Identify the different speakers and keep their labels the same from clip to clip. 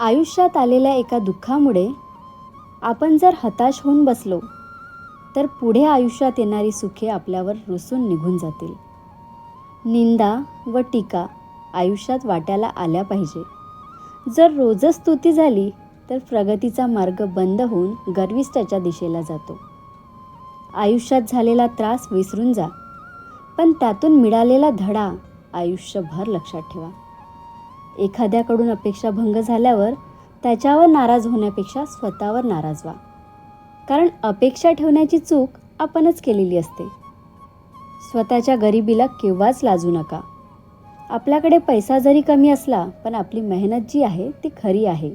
Speaker 1: आयुष्यात आलेल्या एका दुःखामुळे आपण जर हताश होऊन बसलो तर पुढे आयुष्यात येणारी सुखे आपल्यावर रुसून निघून जातील. निंदा व टीका आयुष्यात वाट्याला आल्या पाहिजे. जर रोजच स्तुती झाली तर प्रगतीचा मार्ग बंद होऊन गर्विष्ठाच्या दिशेला जातो. आयुष्यात झालेला त्रास विसरून जा पण त्यातून मिळालेला धडा आयुष्यभर लक्षात ठेवा. एखाद्याकडून अपेक्षा भंग झाल्यावर त्याच्यावर नाराज होण्यापेक्षा स्वतःवर नाराज व्हा. कारण अपेक्षा ठेवण्याची चूक आपणच केलेली असते. स्वतःच्या गरिबीला केव्हाच लाजू नका. आपल्याकडे पैसा जरी कमी असला पण आपली मेहनत जी आहे ती खरी आहे.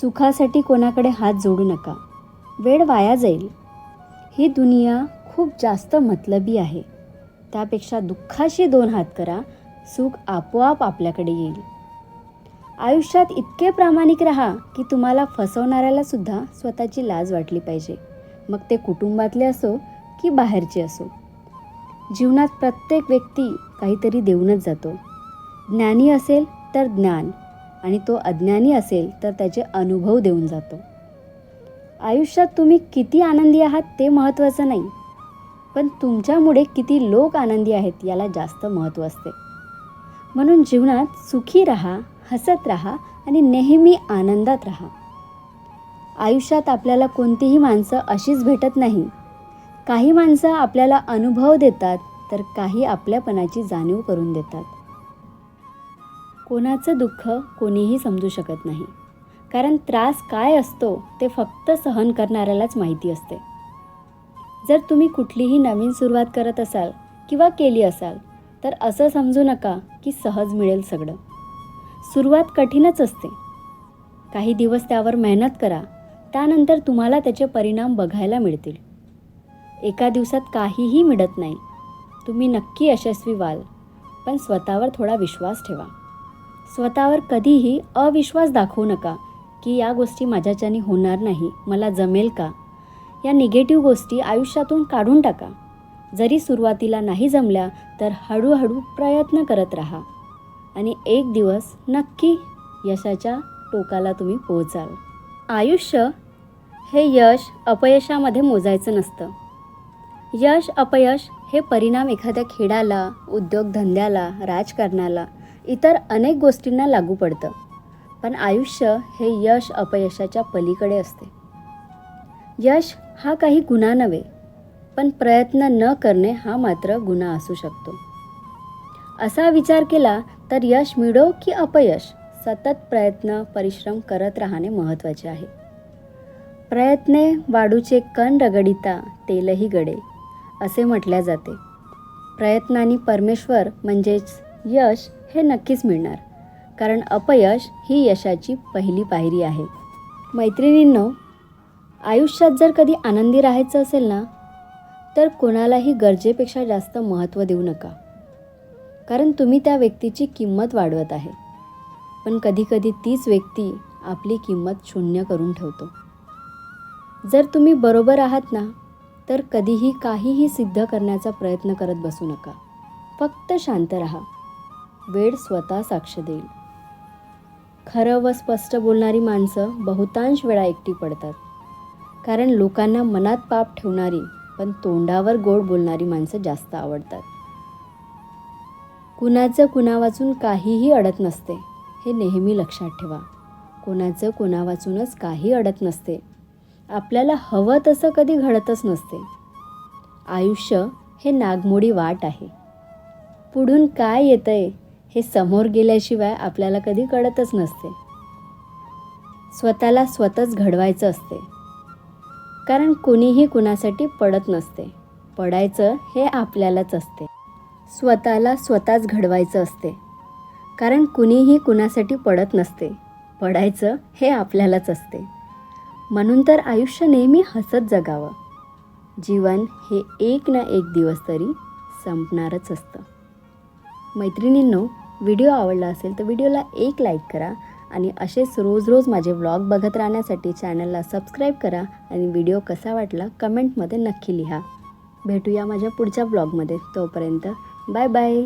Speaker 1: सुखासाठी कोणाकडे हात जोडू नका. वेळ वाया जाईल. ही दुनिया खूप जास्त मतलबी आहे. त्यापेक्षा दुःखाशी दोन हात करा सुख आपोआप आपल्याकडे येईल. आयुष्यात इतके प्रामाणिक राहा की तुम्हाला फसवणाऱ्याला सुद्धा स्वतःची लाज वाटली पाहिजे. मग ते कुटुंबातले असो की बाहेरचे असो. जीवनात प्रत्येक व्यक्ती काहीतरी देऊनच जातो. ज्ञानी असेल तर ज्ञान आणि तो अज्ञानी असेल तर त्याचे अनुभव देऊन जातो. आयुष्यात तुम्ही किती आनंदी आहात ते महत्त्वाचं नाही पण तुमच्यामुळे किती लोक आनंदी आहेत याला जास्त महत्त्व असते. म्हणून जीवनात सुखी राहा हसत राहा आणि नेहमी आनंदात राहा. आयुष्यात आपल्याला कोणतीही माणसं अशीच भेटत नाही. काही माणसं आपल्याला अनुभव देतात तर काही आपल्यापणाची जाणीव करून देतात. कोणाचं दुःख कोणीही समजू शकत नाही. कारण त्रास काय असतो ते फक्त सहन करणाऱ्यालाच माहिती असते. जर तुम्ही कुठलीही नवीन सुरुवात करत असाल किंवा केली असाल तर असं समजू नका की सहज मिळेल सगळं. सुरुवात कठीणच असते. काही दिवस त्यावर मेहनत करा त्यानंतर तुम्हाला त्याचे परिणाम बघायला मिळतील. एका दिवसात काहीही मिळत नाही. तुम्ही नक्की यशस्वी व्हाल पण स्वतःवर थोडा विश्वास ठेवा. स्वतःवर कधीही अविश्वास दाखवू नका की या गोष्टी माझ्याच्याने होणार नाही मला जमेल का? या निगेटिव्ह गोष्टी आयुष्यातून काढून टाका. जरी सुरुवातीला नाही जमल्या तर हळूहळू प्रयत्न करत राहा. आणि एक दिवस नक्की यशाच्या टोकाला तुम्ही पोहोचाल. आयुष्य हे यश अपयशामध्ये मोजायचं नसतं. यश अपयश हे परिणाम एखाद्या खेळाला उद्योगधंद्याला राजकारणाला इतर अनेक गोष्टींना लागू पडतं. पण आयुष्य हे यश अपयशाच्या पलीकडे असते. यश हा काही गुन्हा नव्हे पण प्रयत्न न करणे हा मात्र गुन्हा असू शकतो. असा विचार केला तर यश मिळो की अपयश? सतत प्रयत्न परिश्रम करत राहणे महत्त्वाचे आहे. प्रयत्ने वाढूचे कण रगडिता तेलही गडे असे म्हटल्या जाते. प्रयत्नांनी परमेश्वर म्हणजेच यश हे नक्कीच मिळणार कारण अपयश ही यशाची पहिली पायरी आहे. मैत्रिणींनो आयुष्यात जर कधी आनंदी राहायचं असेल ना तर कोणालाही गरजेपेक्षा जास्त महत्त्व देऊ नका. कारण तुम्ही त्या व्यक्तीची किंमत वाढवत आहे. पण कधीकधी तीच व्यक्ती आपली किंमत शून्य करून ठेवतो. जर तुम्ही बरोबर आहात ना तर कधीही काहीही सिद्ध करण्याचा प्रयत्न करत बसू नका. फक्त शांत राहा. वेळ स्वतः साक्ष देईल. खरं व स्पष्ट बोलणारी माणसं बहुतांश वेळा एकटी पडतात. कारण लोकांना मनात पाप ठेवणारी पण तोंडावर गोड बोलणारी माणसं जास्त आवडतात. कुणाचं कुणा वाचून काहीही अडत नसते हे नेहमी लक्षात ठेवा. कोणाचं कोणा वाचूनच काही अडत नसते. आपल्याला हवं तसं कधी घडतच नसते. आयुष्य हे नागमोडी वाट आहे. पुढून काय येतंय हे समोर गेल्याशिवाय आपल्याला कधी कळतच नसते. स्वतःला स्वतःच घडवायचं असते. कारण कुणीही कुणासाठी पडत नसते. पडायचं हे आपल्यालाच असते. स्वतःला स्वतःच घडवायचं असते. कारण कुणीही कुणासाठी पडत नसते. पडायचं हे आपल्यालाच असते. म्हणून तर आयुष्य नेहमी हसत जगावं. जीवन हे एक ना एक दिवस तरी संपणारच असतं. मैत्रिणींनो व्हिडिओ आवडला असेल तर व्हिडिओला एक लाईक करा. आणि असेच रोज रोज माझे व्लॉग बघत राहण्यासाठी चॅनलला सबस्क्राईब करा आणि व्हिडिओ कसा वाटला कमेंटमध्ये नक्की लिहा. भेटूया माझ्या पुढच्या ब्लॉगमध्ये तोपर्यंत बाय बाय